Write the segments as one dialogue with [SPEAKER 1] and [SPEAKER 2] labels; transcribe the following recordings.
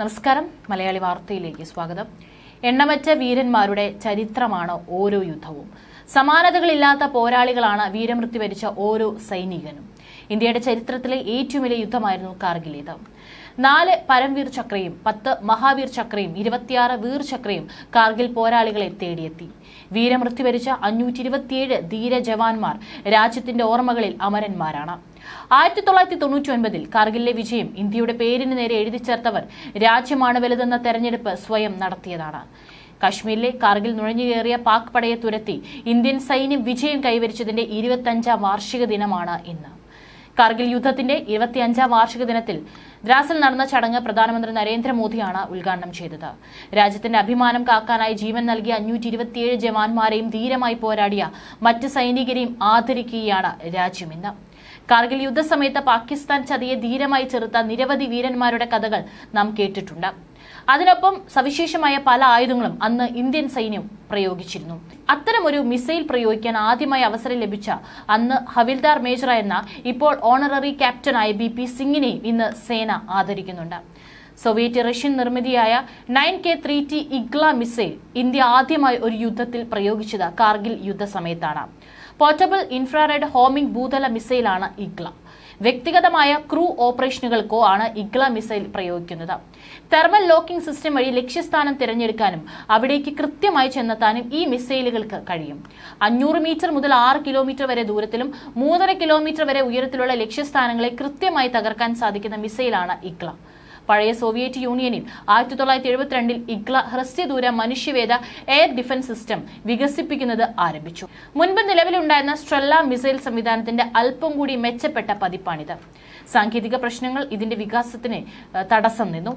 [SPEAKER 1] നമസ്കാരം. മലയാളി വാർത്തയിലേക്ക് സ്വാഗതം. എണ്ണമറ്റ വീരന്മാരുടെ ചരിത്രമാണ് ഓരോ യുദ്ധവും. സമാനതകളില്ലാത്ത പോരാളികളാണ് വീരമൃത്യു വരിച്ച ഓരോ സൈനികനും. ഇന്ത്യയുടെ ചരിത്രത്തിലെ ഏറ്റവും വലിയ യുദ്ധമായിരുന്നു കാർഗിലേത് നാല് പരംവീർ ചക്രയും പത്ത് മഹാവീർ ചക്രയും ഇരുപത്തിയാറ് വീർ ചക്രയും കാർഗിൽ പോരാളികളെ തേടിയെത്തി. വീരമൃത്യു വരിച്ച അഞ്ഞൂറ്റി ഇരുപത്തിയേഴ് ധീര ജവാന്മാർ രാജ്യത്തിന്റെ ഓർമ്മകളിൽ അമരന്മാരാണ്. ആയിരത്തി തൊള്ളായിരത്തി തൊണ്ണൂറ്റി ഒൻപതിൽ കാർഗിലിലെ വിജയം ഇന്ത്യയുടെ പേരിന് നേരെ എഴുതി ചേർത്തവർ രാജ്യമാണ് വലുതെന്ന തെരഞ്ഞെടുപ്പ് സ്വയം നടത്തിയതാണ്. കശ്മീരിലെ കാർഗിൽ നുഴഞ്ഞുകയറിയ പാക് പടയെ തുരത്തി ഇന്ത്യൻ സൈന്യം വിജയം കൈവരിച്ചതിന്റെ ഇരുപത്തഞ്ചാം വാർഷിക ദിനമാണ് ഇന്ന്. കാർഗിൽ യുദ്ധത്തിന്റെ ഇരുപത്തിയഞ്ചാം വാർഷിക ദിനത്തിൽ ദ്രാസിൽ നടന്ന ചടങ്ങ് പ്രധാനമന്ത്രി നരേന്ദ്രമോദിയാണ് ഉദ്ഘാടനം ചെയ്തത്. രാജ്യത്തിന്റെ അഭിമാനം കാക്കാനായി ജീവൻ നൽകിയ അഞ്ഞൂറ്റി ഇരുപത്തിയേഴ് ജവാന്മാരെയും ധീരമായി പോരാടിയ മറ്റ് സൈനികരെയും ആദരിക്കുകയാണ് രാജ്യം ഇന്ന്. കാർഗിൽ യുദ്ധസമയത്ത് പാകിസ്ഥാൻ ചതിയെ ധീരമായി ചെറുത്ത നിരവധി വീരന്മാരുടെ കഥകൾ നാം കേട്ടിട്ടുണ്ട്. അതിനൊപ്പം സവിശേഷമായ പല ആയുധങ്ങളും അന്ന് ഇന്ത്യൻ സൈന്യം പ്രയോഗിച്ചിരുന്നു. അത്തരമൊരു മിസൈൽ പ്രയോഗിക്കാൻ ആദ്യമായി അവസരം ലഭിച്ച അന്ന് ഹവിൽദാർ മേജറായിരുന്ന ഇപ്പോൾ ഓണററി ക്യാപ്റ്റനായ ബി പി സിംഗിനെയും ഇന്ന് സേന ആദരിക്കുന്നുണ്ട്. Soviet Russian നിർമ്മിതിയായ nine K three T Igla missile India ആദ്യമായി ഒരു യുദ്ധത്തിൽ പ്രയോഗിച്ചത് കാർഗിൽ യുദ്ധസമയത്താണ് പോർട്ടബിൾ ഇൻഫ്രാറെഡ് ഹോമിംഗ് ഭൂതല മിസൈലാണ് ഇഗ്ല. വ്യക്തിഗതമായ ക്രൂ ഓപ്പറേഷനുകൾക്കോ ആണ് ഇഗ്ല മിസൈൽ പ്രയോഗിക്കുന്നത്. തെർമൽ ലോക്കിംഗ് സിസ്റ്റം വഴി ലക്ഷ്യസ്ഥാനം തിരഞ്ഞെടുക്കാനും അവിടേക്ക് കൃത്യമായി ചെന്നെത്താനും ഈ മിസൈലുകൾക്ക് കഴിയും. അഞ്ഞൂറ് മീറ്റർ മുതൽ ആറ് കിലോമീറ്റർ വരെ ദൂരത്തിലും മൂന്നര കിലോമീറ്റർ വരെ ഉയരത്തിലുള്ള ലക്ഷ്യസ്ഥാനങ്ങളെ കൃത്യമായി തകർക്കാൻ സാധിക്കുന്ന മിസൈലാണ് ഇഗ്ല. പഴയ സോവിയറ്റ് യൂണിയനിൽ ആയിരത്തി തൊള്ളായിരത്തി എഴുപത്തിരണ്ടിൽ ഇഗ്ല ഹ്രസ്യദൂര മനുഷ്യവേദ എയർ ഡിഫൻസ് സിസ്റ്റം വികസിപ്പിക്കുന്നത് ആരംഭിച്ചു. മുൻപ് നിലവിലുണ്ടായിരുന്ന സ്ട്രെല്ല മിസൈൽ സംവിധാനത്തിന്റെ അല്പം കൂടി മെച്ചപ്പെട്ട പതിപ്പാണിത്. സാങ്കേതിക പ്രശ്നങ്ങൾ ഇതിന്റെ വികാസത്തിന് തടസ്സം നിന്നു.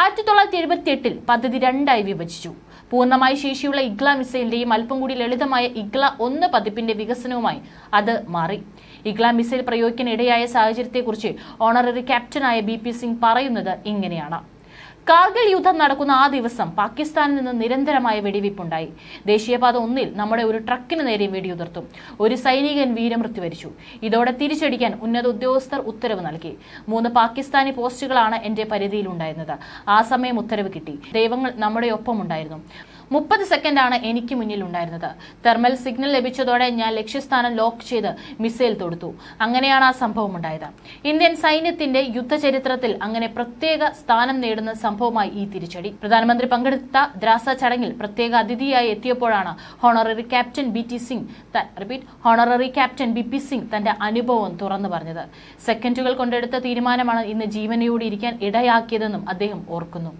[SPEAKER 1] ആയിരത്തി തൊള്ളായിരത്തി എഴുപത്തി എട്ടിൽ പദ്ധതി രണ്ടായി വിഭജിച്ചു. പൂർണമായി ശേഷിയുള്ള ഇഗ്ല മിസൈലിന്റെയും അല്പം കൂടി ലളിതമായ ഇഗ്ല ഒന്ന് പതിപ്പിന്റെ വികസനവുമായി അത് മാറി. ഇഗ്ല മിസൈൽ പ്രയോഗിക്കാൻ ഇടയായ സാഹചര്യത്തെക്കുറിച്ച് ഓണററി ക്യാപ്റ്റനായ ബി പി സിംഗ് പറയുന്നത് ഇങ്ങനെയാണ്. കാർഗിൽ യുദ്ധം നടക്കുന്ന ആ ദിവസം പാകിസ്ഥാനിൽ നിന്ന് നിരന്തരമായ വെടിവയ്പുണ്ടായി. ദേശീയപാത ഒന്നിൽ നമ്മുടെ ഒരു ട്രക്കിന് നേരെ വെടിയുതിർത്തും. ഒരു സൈനികൻ വീരമൃത്യു വരിച്ചു. ഇതോടെ തിരിച്ചടിക്കാൻ ഉന്നത ഉദ്യോഗസ്ഥർ ഉത്തരവ് നൽകി. മൂന്ന് പാകിസ്ഥാനി പോസ്റ്റുകളാണ് എന്റെ പരിധിയിലുണ്ടായിരുന്നത്. ആ സമയം ഉത്തരവ് കിട്ടി. ദൈവങ്ങൾ നമ്മുടെ ഒപ്പം ഉണ്ടായിരുന്നു മുപ്പത് സെക്കൻഡാണ് എനിക്ക് മുന്നിൽ ഉണ്ടായിരുന്നത് തെർമൽ സിഗ്നൽ ലഭിച്ചതോടെ ഞാൻ ലക്ഷ്യസ്ഥാനം ലോക്ക് ചെയ്ത് മിസൈൽ തൊടുത്തു. അങ്ങനെയാണ് ആ സംഭവം ഉണ്ടായത് ഇന്ത്യൻ സൈന്യത്തിന്റെ യുദ്ധചരിത്രത്തിൽ അങ്ങനെ പ്രത്യേക സ്ഥാനം നേടുന്ന സംഭവമായി ഈ തിരിച്ചടി. പ്രധാനമന്ത്രി പങ്കെടുത്ത ദ്രാസ ചടങ്ങിൽ പ്രത്യേക അതിഥിയായി എത്തിയപ്പോഴാണ് honorary captain B T Singh repeat honorary captain B P Singh തന്റെ അനുഭവം തുറന്നു പറഞ്ഞത്. സെക്കൻഡുകൾ കൊണ്ടെടുത്ത തീരുമാനമാണ് ഇന്ന് ജീവനയോടെ ഇരിക്കാൻ ഇടയാക്കിയതെന്നും അദ്ദേഹം ഓർക്കുന്നു.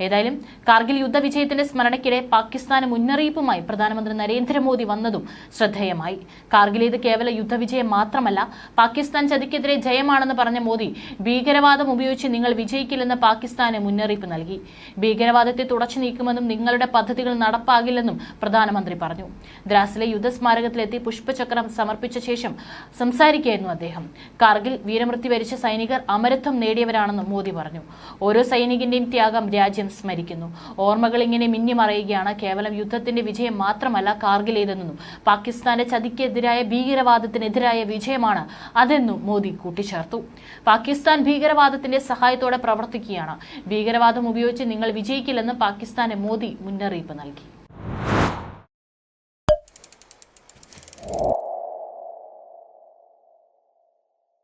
[SPEAKER 1] ഏതായാലും കാർഗിൽ യുദ്ധവിജയത്തിന്റെ സ്മരണയ്ക്കിടെ പാകിസ്ഥാന് മുന്നറിയിപ്പുമായി പ്രധാനമന്ത്രി നരേന്ദ്രമോദി വന്നതും ശ്രദ്ധേയമായി. കാർഗിൽ ഇത് കേവല യുദ്ധവിജയം മാത്രമല്ല പാകിസ്ഥാൻ ചതിക്കെതിരെ ജയമാണെന്ന് പറഞ്ഞ മോദി ഭീകരവാദം ഉപയോഗിച്ച് നിങ്ങൾ വിജയിക്കില്ലെന്ന് പാകിസ്ഥാന് മുന്നറിയിപ്പ് നൽകി. ഭീകരവാദത്തെ തുടച്ചു നീക്കുമെന്നും നിങ്ങളുടെ പദ്ധതികൾ നടപ്പാകില്ലെന്നും പ്രധാനമന്ത്രി പറഞ്ഞു. ദ്രാസിലെ യുദ്ധസ്മാരകത്തിലെത്തി പുഷ്പചക്രം സമർപ്പിച്ച ശേഷം സംസാരിക്കുകയായിരുന്നു അദ്ദേഹം. കാർഗിൽ വീരമൃത്യു വരിച്ച സൈനികർ അമരത്വം നേടിയവരാണെന്നും മോദി പറഞ്ഞു. ഓരോ സൈനികന്റെയും ത്യാഗം രാജ്യം സ്മരിക്കുന്നു. ഓർമ്മകൾ ഇങ്ങനെ മിന്നിമറയുകയാണ് കേവലം യുദ്ധത്തിന്റെ വിജയം മാത്രമല്ല കാർഗിലേതെന്നും പാകിസ്ഥാന്റെ ചതിക്കെതിരായ ഭീകരവാദത്തിനെതിരായ വിജയമാണ് അതെന്നും മോദി കൂട്ടിച്ചേർത്തു. പാകിസ്ഥാൻ ഭീകരവാദത്തിന്റെ സഹായത്തോടെ പ്രവർത്തിക്കുകയാണ്. ഭീകരവാദം ഉപയോഗിച്ച് നിങ്ങൾ വിജയിക്കില്ലെന്ന് പാകിസ്ഥാന് മോദി മുന്നറിയിപ്പ് നൽകി.